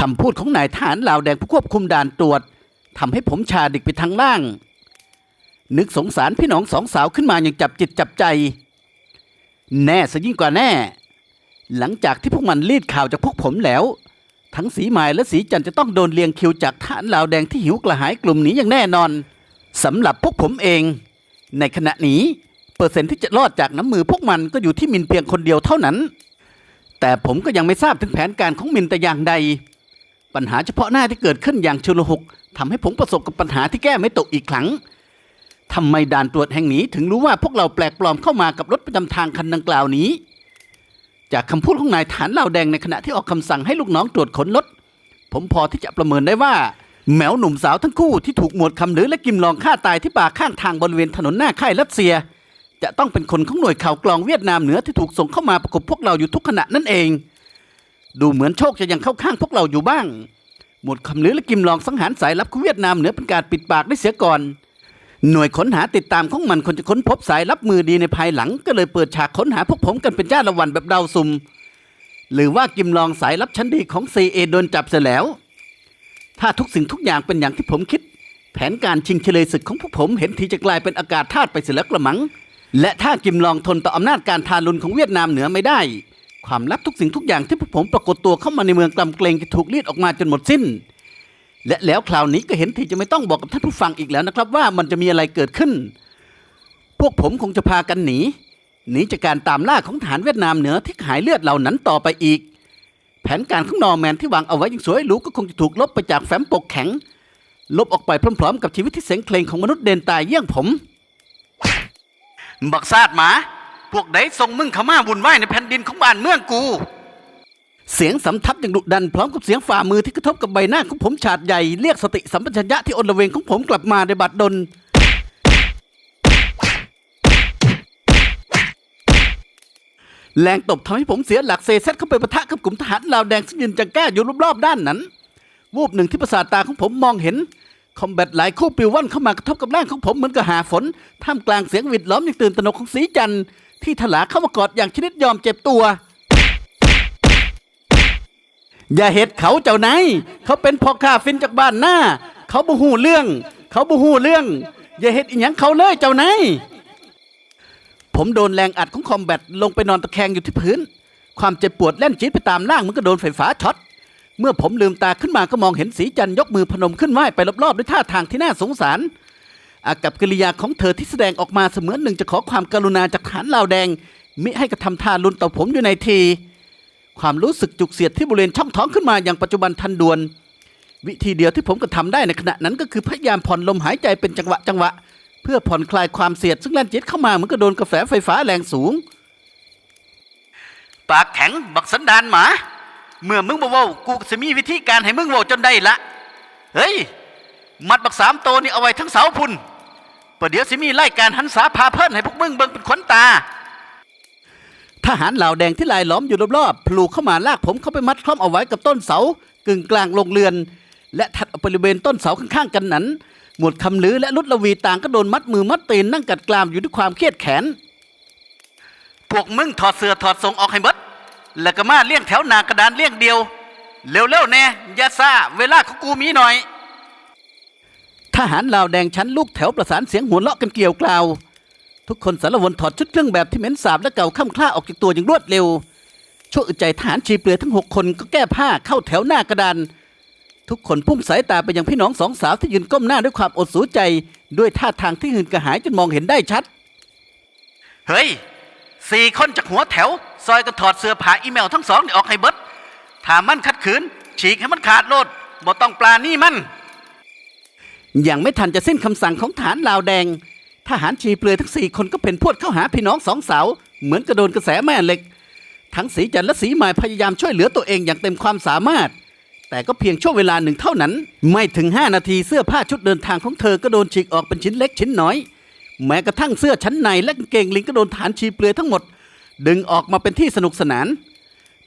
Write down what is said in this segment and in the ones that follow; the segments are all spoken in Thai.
คำพูดของนายทหารลาวแดงผู้ควบคุมด่านตรวจทำให้ผมชาดิกไปทางล่าง นึกสงสารพี่น้องสองสาวขึ้นมาอย่างจับจิตจับใจ แน่ซะยิ่งกว่าแน่ หลังจากที่พวกมันรีดข่าวจากพวกผมแล้ว ทั้งสีไม้และสีจันจะต้องโดนเลียงคิวจากทหารลาวแดงที่หิวกระหายกลุ่มนี้อย่างแน่นอนสำหรับพวกผมเอง ในขณะนี้เปอร์เซ็นต์ที่จะรอดจากน้ำมือพวกมันก็อยู่ที่มินเพียงคนเดียวเท่านั้น แต่ผมก็ยังไม่ทราบถึงแผนการของมินแต่อย่างใด ปัญหาเฉพาะหน้าที่เกิดขึ้นอย่างชุลหกทำให้ผมประสบกับปัญหาที่แก้ไม่ตกอีกครั้งทำไมด่านตรวจแห่งนี้ถึงรู้ว่าพวกเราแปลกปลอมเข้ามากับรถประจำทางคันดังกล่าวนี้ จากคำพูดของนายฐานเหล่าแดงในขณะที่ออกคำสั่งให้ลูกน้องตรวจขนรถ ผมพอที่จะประเมินได้ว่าแมวหนุ่มสาวทั้งคู่ที่ถูกหมวดคำหรือและกิมลองฆ่าตายที่ป่าข้างทางบริเวณถนนหน้าค่ายรัสเซีย จะต้องเป็นคนของหน่วยข่าวกรองเวียดนามเหนือที่ถูกส่งเข้ามาประกบพวกเราอยู่ทุกขณะนั่นเอง ดูเหมือนโชคจะยังเข้าข้างพวกเราอยู่บ้าง หมวดคำหรือและกิมลองสังหารสายลับของเวียดนามเหนือเป็นการปิดปากได้เสียก่อน หน่วยค้นหาติดตามของมันคนจะค้นพบสายลับมือดีในภายหลัง ก็เลยเปิดฉากค้นหาพวกผมกันเป็นจ้าละวันแบบเดาซุ่มหรือว่ากิมลองสายลับชั้นดีของ CA โดนจับเสียแล้ว ถ้าทุกสิ่งทุกอย่างเป็นอย่างที่ผมคิด แผนการชิงเฉลยศึกของพวกผมเห็นทีจะกลายเป็นอากาศธาตุไปเสียแล้วกระมัง และถ้ากิมลองทนต่ออำนาจการทารุณของเวียดนามเหนือไม่ได้ ความลับทุกสิ่งทุกอย่างที่พวกผมปรากฏตัวเข้ามาในเมืองกลำเกรงจะถูกรีดออกมาจนหมดสิ้น และแล้วคราวนี้ก็เห็นที่จะไม่ต้องบอกกับท่านผู้ฟังอีกแล้วนะครับ ว่ามันจะมีอะไรเกิดขึ้น พวกผมคงจะพากันหนีหนีจากการตามล่าของฐานเวียดนามเหนือที่หายเลือดเหล่านั้นต่อไปอีก แผนการของนอร์แมนที่วางเอาไว้อยังสวยหรูก็คงจะถูกลบไปจากแฟ้มปกแข็ง ลบออกไปพร้อมๆ กับชีวิตที่เสงเคลงของมนุษย์เดนตายเยี่ยงผม บักซาดหมา พวกใดส่งมึงข้ามาวุ่นวายในแผ่นดินของบ้านเมืองกู เสียงสำทับอย่างดุดันพร้อมกับเสียงฝ่ามือที่กระทบกับใบหน้าของผมฉาดใหญ่เรียกสติสัมปชัญญะที่อนละเวงของผมกลับมาในบัดดลแรงตบทำให้ผมเสียหลักเซซัดเข้าไปปะทะกับกลุ่มทหารลาวแดงซึ่งยืนจังแก้อยู่รอบๆด้านนั้น วูบหนึ่งที่ประสาทตาของผมมองเห็น คอมแบทหลายคู่ปิวว่อนเข้ามากระทบกับร่างของผมเหมือนกับหาฝน ท่ามกลางเสียงหวิดล้อมอย่างตื่นตระหนกของสีจันทร์ ที่ถลาเข้ามากอดอย่างชนิดยอมเจ็บตัว อย่าเห็ดเขาเจ้านายเขาเป็นพ่อข้าฟินจากบ้านหน้า เขาบูฮูเรื่อง เขาบูฮูเรื่อง อย่าเห็ดอีหยังเขาเลยเจ้านายผมโดนแรงอัดของคอมแบทลงไปนอนตะแคงอยู่ที่พื้น ความเจ็บปวดแล่นจี๊ดไปตามร่างมันก็โดนไฟฟ้าช็อตเมื่อผมลืมตาขึ้นมาก็มองเห็นสีจันยกมือพนมขึ้นไหว้ไปรอบๆด้วยท่าทางที่น่าสงสาร อากับกิริยาของเธอที่แสดงออกมาเสมือนหนึ่งจะขอความกรุณาจากฐานลาวแดง มิให้กระทำทารุณต่อผมอยู่ในที ความรู้สึกจุกเสียดที่บริเวณช่องท้องขึ้นมาอย่างปัจจุบันทันด่วน วิธีเดียวที่ผมกระทำได้ในขณะนั้นก็คือพยายามผ่อนลมหายใจเป็นจังหวะจังหวะ เพื่อผ่อนคลายความเสียดซึ่งแล่นจิตเข้ามาเหมือนกับโดนกระแสไฟฟ้าแรงสูง ปากแข็งบักสันดานหมา เมื่อมึงบ่เว้ากูจะมีวิธีการให้มึงเว้าจนได้ละเฮ้ย มัดบักสามโตวนี่เอาไว้ทั้งเสาพุ่นประเดี๋ยวสิมีไล่การหันษาพาเพิ่นให้พวกมึงเบิ่งเป็นขวัญตา ทหารเหล่าแดงที่ลายล้อมอยู่รอบๆ พลูเข้ามาลากผมเข้าไปมัดคล้อมเอาไว้กับต้นเสากึ่งกลางโรงเรือน และถัดออกไปบริเวณต้นเสาข้างๆกันนั้น หมวดคำลือและลุดละวีต่างก็โดนมัดมือมัดตีนนั่งกัดกรามอยู่ด้วยความเครียดแขน พวกมึงถอดเสื้อถอดทรงออกให้หมดแล้วก็มาเลี้ยงแถวหนากระดานเลี้ยงเดียว เร็วๆแน่อย่าซ่าเวลาของกูมีหน่อย ทหารลาวแดงชั้นลูกแถวประสานเสียงหัวเราะกันเกลียวกล่าว ทุกคนสารวนถอดชุดเครื่องแบบที่เหม็นสาบและเก่าค่ำคล้าออกจากตัวอย่างรวดเร็วชั่วอึดใจทหารชีเปลือยทั้งหกคนก็แก้ผ้าเข้าแถวหน้ากระดาน ทุกคนพุ่งสายตาไปยังพี่น้องสองสาวที่ยืนก้มหน้าด้วยความอดสูใจ ด้วยท่าทางที่หืนกระหายจนมองเห็นได้ชัด เฮ้ยสี่คนจากหัวแถว ซอยกันถอดเสื้อผ้าอีเมลทั้งสองออกให้เบิดถ้ามันขัดขืนฉีกให้มันขาดโลดบ่ต้องปลานี่มัน ยังไม่ทันจะสิ้นคำสั่งของฐานลาวแดง ทหารชีเปลือยทั้งสี่คนก็เป็นพวดเข้าหาพี่น้องสองสาว เหมือนกระโดนกระแสแม่เหล็ก ทั้งสีจันและสีหมายพยายามช่วยเหลือตัวเองอย่างเต็มความสามารถ แต่ก็เพียงช่วงเวลาหนึ่งเท่านั้น ไม่ถึง 5 นาทีเสื้อผ้าชุดเดินทางของเธอก็โดนฉีกออกเป็นชิ้นเล็กชิ้นน้อย แม้กระทั่งเสื้อชั้นในและกางเกงลิงก็โดนฐานชีเปลือยทั้งหมด ดึงออกมาเป็นที่สนุกสนาน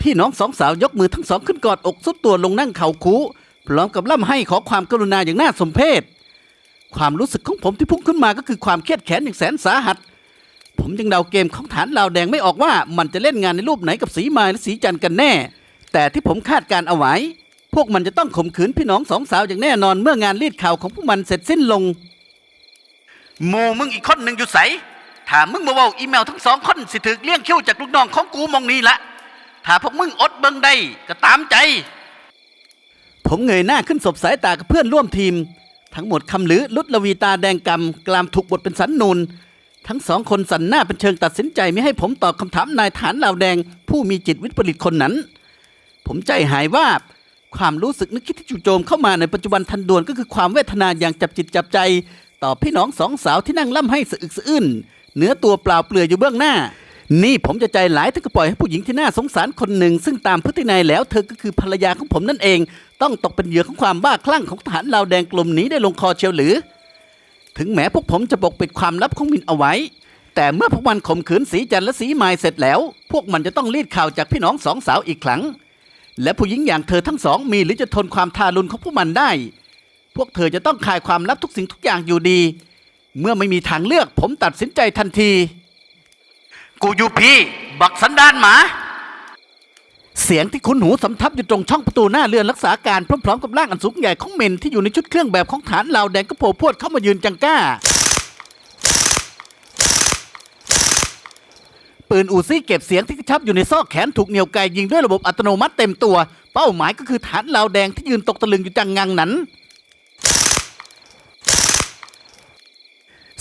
พี่น้องสองสาวยกมือทั้งสองขึ้นกอดอกสุดตัวลงนั่งเข่าคู พร้อมกับล่ำให้ขอความกรุณาอย่างน่าสมเพชความรู้สึกของผมที่พุ่งขึ้นมาก็คือความเครียดแค้นอย่างแสนสาหัส ผมยังเดาเกมของฐานลาวแดงไม่ออกว่ามันจะเล่นงานในรูปไหนกับสีไม้และสีจันทร์กันแน่ แต่ที่ผมคาดการเอาไว้ พวกมันจะต้องข่มขืนพี่น้องสองสาวอย่างแน่นอนเมื่องานรีดข่าวของพวกมันเสร็จสิ้นลงหมูมึงอีกคนหนึ่งอยู่ใสถ้ามึงมาว่าอีเมลทั้งสองคนสิถึกเลี้ยงคิ้วจากลูกน้องของกูมองนี้ละถ้าพวกมึงอดเบิงได้ก็ตามใจ ผมเงยหน้าขึ้นสบสายตากับเพื่อนร่วมทีม ทั้งหมดคำลือลุดลวีตาแดงกำกลามถูกบทเป็นสันนูนทั้งสองคนสันหน้าเป็นเชิงตัดสินใจไม่ให้ผมตอบคำถามนายฐานลาวแดง ผู้มีจิตวิปริตคนนั้น ผมใจหายวาบความรู้สึกนึกคิดที่จู่โจมเข้ามาในปัจจุบันทันด่วนก็คือความเวทนาอย่างจับจิตจับใจ ต่อพี่น้องสองสาวที่นั่งล่ำให้สะอึกสะอื้นเนื้อตัวเปล่าเปลือยอยู่เบื้องหน้า นี่ผมจะใจหลายถ้าก็ปล่อยให้ผู้หญิงที่น่าสงสารคนหนึ่ง ซึ่งตามพฤตินัยแล้วเธอก็คือภรรยาของผมนั่นเอง ต้องตกเป็นเหยื่อของความบ้าคลั่งของทหารลาวแดงกลุ่มนี้ได้ลงคอเชียวหรือ ถึงแม้พวกผมจะปกปิดความลับของมินเอาไว้ แต่เมื่อพวกมันข่มขืนสีจันและสีไม้เสร็จแล้ว พวกมันจะต้องรีดข่าวจากพี่น้องสองสาวอีกครั้ง และผู้หญิงอย่างเธอทั้งสองมีหรือจะทนความทารุณของพวกมันได้ พวกเธอจะต้องคายความลับทุกสิ่งทุกอย่างอยู่ดี เมื่อไม่มีทางเลือกผมตัดสินใจทันที กูอยู่พี่ บักสันดานหมา เสียงที่คุ้นหูสำทับอยู่ตรงช่องประตูหน้าเรือนรักษาการพร้อมๆกับร่างอันสูงใหญ่ของเมนที่อยู่ในชุดเครื่องแบบของฐานลาวแดงก็โผล่พวดเข้ามายืนจังก้า ปืนอูซี่เก็บเสียงที่กระชับอยู่ในซอกแขนถูกเหนี่ยวไกยิงด้วยระบบอัตโนมัติเต็มตัว เป้าหมายก็คือฐานลาวแดงที่ยืนตกตะลึงอยู่จังงังนั้น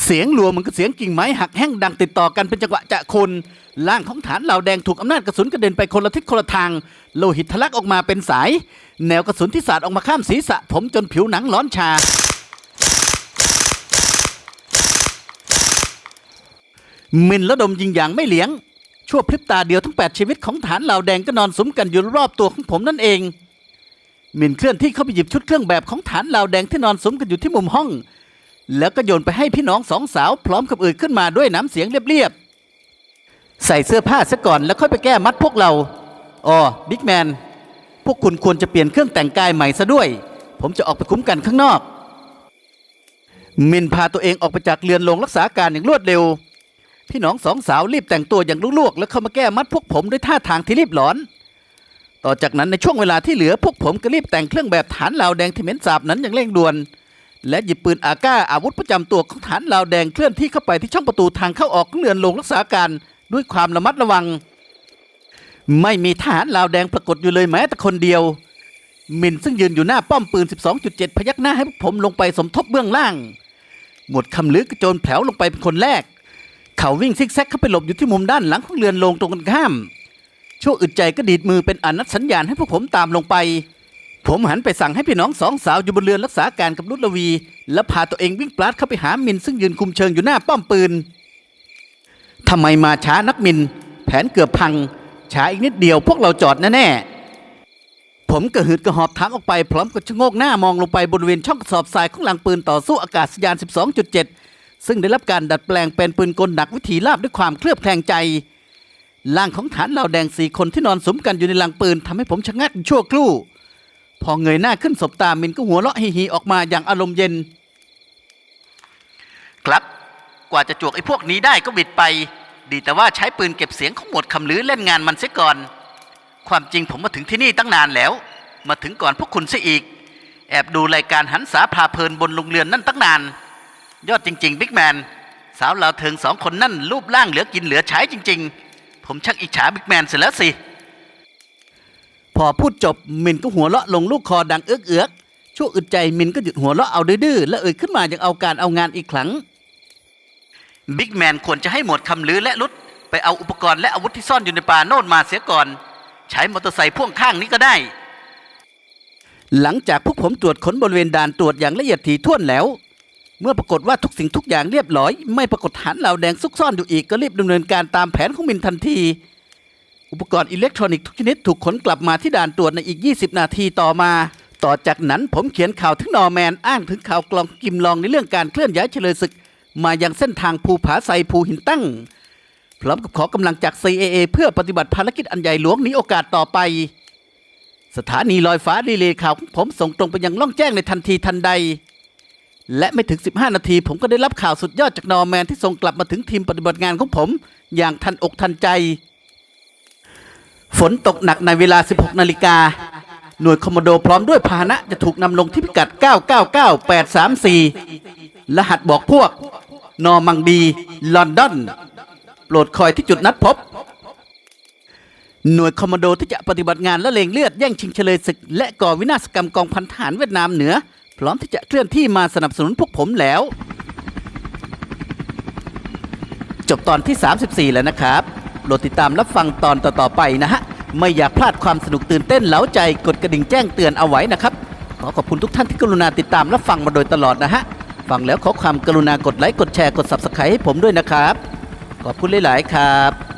เสียงรัวเหมันก็เสียงกิ่งไม้หักแห้งดังติดต่อกันเป็นจังหวะจะคน ร่างของฐานเหล่าแดงถูกอำนาจกระสุนกระเด็นไปคนละทิศคนละทาง โลหิตทะลักออกมาเป็นสาย แนวกระสุนที่สาดออกมาข้ามศีรษะผมจนผิวหนังร้อนชา มินระดมยิงอย่างไม่เหลียง ชั่วพริบตาเดียวทั้ง8ชีวิตของฐานเหล่าแดงก็นอนสมกันอยู่รอบตัวของผมนั่นเองมินเคลื่อนที่เข้าไปหยิบชุดเครื่องแบบของฐานเหล่าแดงที่นอนสมกันอยู่ที่มุมห้อง แล้วก็โยนไปให้พี่น้องสองสาวพร้อมกับเอ่ยขึ้นมาด้วยน้ำเสียงเรียบๆ ใส่เสื้อผ้าซะก่อนแล้วค่อยไปแก้มัดพวกเราอ๋อบิ๊กแมน พวกคุณควรจะเปลี่ยนเครื่องแต่งกายใหม่ซะด้วย ผมจะออกไปคุ้มกันข้างนอก มินพาตัวเองออกไปจากเรือนโรงรักษาการอย่างรวดเร็ว พี่น้องสองสาวรีบแต่งตัวอย่างลวกๆ แล้วเข้ามาแก้มัดพวกผมด้วยท่าทางที่รีบร้อน ต่อจากนั้นในช่วงเวลาที่เหลือพวกผมก็รีบแต่งเครื่องแบบฐานลาวแดงที่เหม็นสาบนั้นอย่างเร่งด่วน และหยิบปืนอาก้าอาวุธประจำตัวของฐานลาวแดงเคลื่อนที่เข้าไปที่ช่องประตูทางเข้าออกของเรือนโรงรักษาการด้วยความระมัดระวัง ไม่มีทหารลาวแดงปรากฏอยู่เลยแม้แต่คนเดียว มินซึ่งยืนอยู่หน้าป้อมปืน 12.7 พยักหน้าให้พวกผมลงไปสมทบเบื้องล่าง หมวดคำลึกกระโจนแผลวลงไปเป็นคนแรก เขาวิ่งซิกแซกเข้าไปหลบอยู่ที่มุมด้านหลังของเรือนโรงตรงกันข้ามชั่วอึดใจก็ดีดมือเป็นอนัดสัญญาณให้พวกผมตามลงไป ผมหันไปสั่งให้พี่น้องสองสาวอยู่บนเรือนรักษาการกับลุดลวี แล้วพาตัวเองวิ่งปลัดเข้าไปหามินซึ่งยืนคุมเชิงอยู่หน้าป้อมปืนทำไมมาช้านักมิน แผนเกือบพัง ช้าอีกนิดเดียวพวกเราจอดแน่ๆผมกระหืดกระหอบทางออกไปพร้อมกับชะโงกหน้ามองลงไปบริเวณช่องกระสอบทรายของหลังปืนต่อสู้อากาศยาน 12.7 ซึ่งได้รับการดัดแปลงเป็นปืนกลหนักวิถีลาบด้วยความเคลือบแคลงใจร่างของฐานเหล่าแดงสี่คนที่นอนสมกันอยู่ในหลังปืนทำให้ผมชะงักชั่วครู่ พอเงยหน้าขึ้นสบตามินก็หัวเราะฮีๆออกมาอย่างอารมณ์เย็น ครับกว่าจะจวกไอ้พวกนี้ได้ก็บิดไป ดีแต่ว่าใช้ปืนเก็บเสียงของหมวดคำลือเล่นงานมันเสียก่อน ความจริงผมมาถึงที่นี่ตั้งนานแล้ว มาถึงก่อนพวกคุณซะอีก แอบดูรายการหันษาพาเพลินบนโรงเรือนนั่นตั้งนาน ยอดจริง ๆ บิ๊กแมนสาวลาวเทิงสองคนนั่นรูปร่างเหลือกินเหลือใช้จริง ๆ ผมชักอิจฉาบิ๊กแมนเสียแล้วสิ พอพูดจบมินก็หัวเราะลงลูกคอดังเอื้อกเอือกๆชั่วอึดใจมินก็หยุดหัวเราะเอาดื้อๆและเอ่ยขึ้นมาอย่างเอาการเอางานอีกครั้งบิ๊กแมนควรจะให้หมวดคำลือและรุดไปเอาอุปกรณ์และอาวุธที่ซ่อนอยู่ในป่าโน่นมาเสียก่อน ใช้มอเตอร์ไซค์พ่วงข้างนี้ก็ได้ หลังจากพวกผมตรวจค้นบริเวณด่านตรวจอย่างละเอียดถี่ถ้วนแล้ว เมื่อปรากฏว่าทุกสิ่งทุกอย่างเรียบร้อย ไม่ปรากฏฐานเหล่าแดงซุกซ่อนอยู่อีกก็รีบดำเนินการตามแผนของมินทันที อุปกรณ์อิเล็กทรอนิกส์ทุกชนิดถูกขนกลับมาที่ด่านตรวจในอีก 20 นาทีต่อมา ต่อจากนั้นผมเขียนข่าวถึงนอร์แมนอ้างถึงข่าวกลองกิมลองในเรื่องการเคลื่อนย้ายเฉลยศึก มายังเส้นทางภูผาไซภูหินตั้ง พร้อมกับขอกำลังจาก CAA เพื่อปฏิบัติภารกิจอันใหญ่หลวงนี้โอกาสต่อไป สถานีลอยฟ้ารีเลย์ข่าวของผมส่งตรงไปยังล่องแจ้งในทันทีทันใด และไม่ถึง 15 นาที ผมก็ได้รับข่าวสุดยอดจากนอร์แมนที่ส่งกลับมาถึงทีมปฏิบัติงานของผม อย่างทันอกทันใจ ฝนตกหนักในเวลา 16 นาฬิกา หน่วยคอมมานโดพร้อมด้วยพาหนะจะถูกนำลงที่พิกัด 999834 รหัสบอกพวก นอมังดี ลอนดอน โปรดคอยที่จุดนัดพบ หน่วยคอมมานโดที่จะปฏิบัติงานและเลงเลือดแย่งชิงเฉลยศึก และก่อวินาศกรรมกองพันทหารเวียดนามเหนือ พร้อมที่จะเคลื่อนที่มาสนับสนุนพวกผมแล้ว จบตอนที่ 34 แล้วนะครับ โปรดติดตามรับฟังตอนต่อๆไปนะฮะ ไม่อยากพลาดความสนุกตื่นเต้นเล้าใจกดกระดิ่งแจ้งเตือนเอาไว้นะครับ ขอขอบคุณทุกท่านที่กรุณาติดตามรับฟังมาโดยตลอดนะฮะ ฟังแล้วขอความกรุณากดไลค์กดแชร์กด Subscribe ให้ผมด้วยนะครับ ขอบคุณหลาย ๆ ครับ